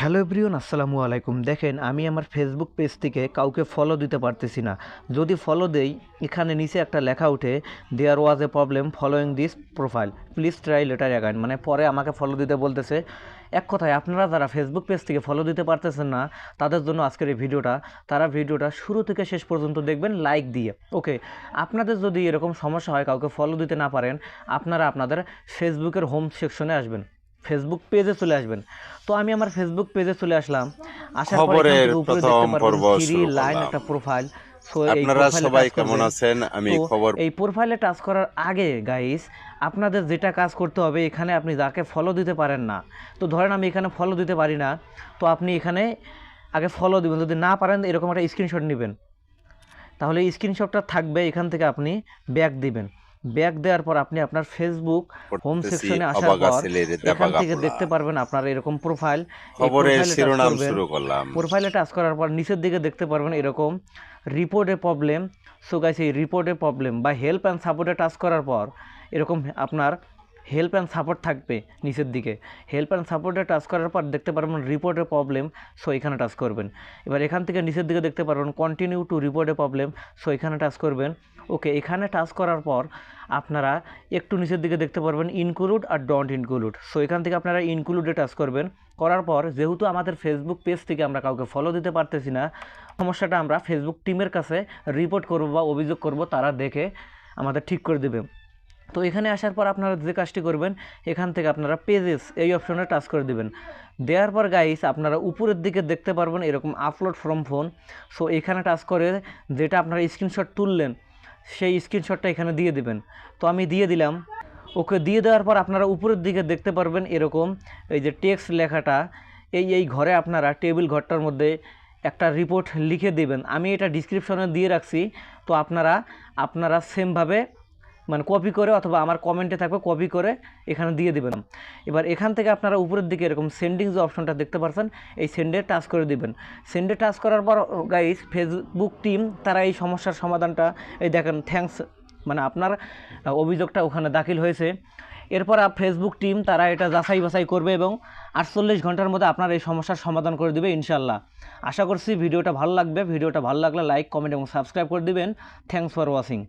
Hello everyone আসসালামু আলাইকুম। দেখেন, আমি আমার ফেসবুক পেজ থেকে কাউকে ফলো দিতে পারতেছি না। যদি ফলো দেই, এখানে নিচে একটা লেখা উঠে there was a problem following this profile please try later again মানে পরে আমাকে ফলো দিতে বলতেছে। এক কথায়, আপনারা যারা ফেসবুক পেজ থেকে ফলো দিতে পারতেছেন না, তাদের জন্য আজকের এই ভিডিওটা, তারা ভিডিওটা শুরু থেকে শেষ পর্যন্ত দেখবেন লাইক দিয়ে। ওকে আপনাদের যদি এরকম সমস্যা হয়, কাউকে ফলো দিতে না পারেন, আপনারা আপনাদের ফেসবুকের হোম সেকশনে আসবেন। ফেসবুক পেজে চলে আসবেন। তো আমি আমার ফেসবুক পেজে চলে আসলাম। আসার পর উপরে প্রথম দেখতে পর্ব পারবেন থ্রি শুরু লাইন একটা প্রোফাইল সো আপনারা সবাই কেমন আছেন? আমি খবর এই প্রোফাইলে টাচ করার আগে গাইস আপনাদের যেটা কাজ করতে হবে এখানে আপনি যাকে ফলো দিতে পারেন না তো ধরেন আমি এখানে ফলো দিতে পারি না তো আপনি এখানে আগে ফলো দিবেন। যদি না পারেন এরকম একটা স্ক্রিনশট নেবেন। তাহলে স্ক্রিনশটটা থাকবে এখান থেকে আপনি ব্যাক দিবেন। ব্যাক দেওয়ার পর আপনি আপনার ফেসবুক হোম সেকশনে আসার পর এখান থেকে দেখতে পারবেন আপনার এরকম প্রোফাইল খবরের শিরোনাম শুরু করলাম। প্রোফাইলে টাচ করার পর নিচের দিকে দেখতে পারবেন এরকম রিপোর্টে প্রবলেম সো গাইস এই রিপোর্টে প্রবলেম বা হেল্প অ্যান্ড সাপোর্টে টাচ করার পর এরকম আপনার হেল্প অ্যান্ড সাপোর্ট থাকবে নিচের দিকে। হেল্প অ্যান্ড সাপোর্টে টাচ করার পর দেখতে পারবেন রিপোর্টে প্রবলেম সো এখানে টাচ করবেন। এবার এখান থেকে নিচের দিকে দেখতে পারবেন continue to report a problem so এখানে টাচ করবেন। ওকে, এখানে টাচ করার পর আপনারা একটু নিচের দিকে দেখতে পারবেন ইনক্লুড আর ডন্ট ইনক্লুড সো এখান থেকে আপনারা ইনক্লুডে টাচ করবেন। করার পর, যেহেতু আমাদের ফেসবুক পেজ থেকে আমরা কাউকে ফলো দিতে পারতেছি না, সমস্যাটা আমরা ফেসবুক টিমের কাছে রিপোর্ট করব বা অভিযোগ করব, তারা দেখে আমাদের ঠিক করে দেবে। তো, এখানে আসার পর আপনারা যে কাজটি করবেন, এখান থেকে আপনারা পেজেস এই অপশনে টাচ করে দিবেন। দেওয়ার পর গাইস আপনারা উপরের দিকে দেখতে পারবেন এরকম আপলোড ফ্রম ফোন সো এখানে টাচ করে যেটা আপনারা স্ক্রিনশট তুললেন সেই স্ক্রিনশটটা এখানে দিয়ে দিবেন। তো আমি দিয়ে দিলাম। ওকে দিয়ে দেওয়ার পর আপনারা উপরের দিকে দেখতে পারবেন এরকম এই যে টেক্সট লেখাটা। এই এই ঘরে আপনারা টেবিল ঘরটার মধ্যে একটা রিপোর্ট লিখে দেবেন। আমি এটা ডিসক্রিপশনে দিয়ে রাখছি। তো আপনারা আপনারা সেমভাবে মানে কপি করে অথবা আমার কমেন্টে থাকবে কপি করে এখানে দিয়ে দেবেন। এবার এখান থেকে আপনারা উপরের দিকে এরকম সেন্ডিং যে অপশনটা দেখতে পাচ্ছেন এই সেন্ডে টাচ করে দিবেন। সেন্ডে টাচ করার পর গাইস ফেসবুক টিম তারা এই সমস্যার সমাধানটা, এই দেখেন থ্যাঙ্কস মানে আপনার অভিযোগটা ওখানে দাখিল হয়েছে। এরপর ফেসবুক টিম তারা এটা যাচাই বাছাই করবে এবং আটচল্লিশ ঘণ্টার মধ্যে আপনার এই সমস্যার সমাধান করে দেবে ইনশাল্লাহ আশা করছি ভিডিওটা ভালো লাগবে। ভিডিওটা ভালো লাগলে লাইক কমেন্ট এবং সাবস্ক্রাইব করে দিবেন। Thanks for watching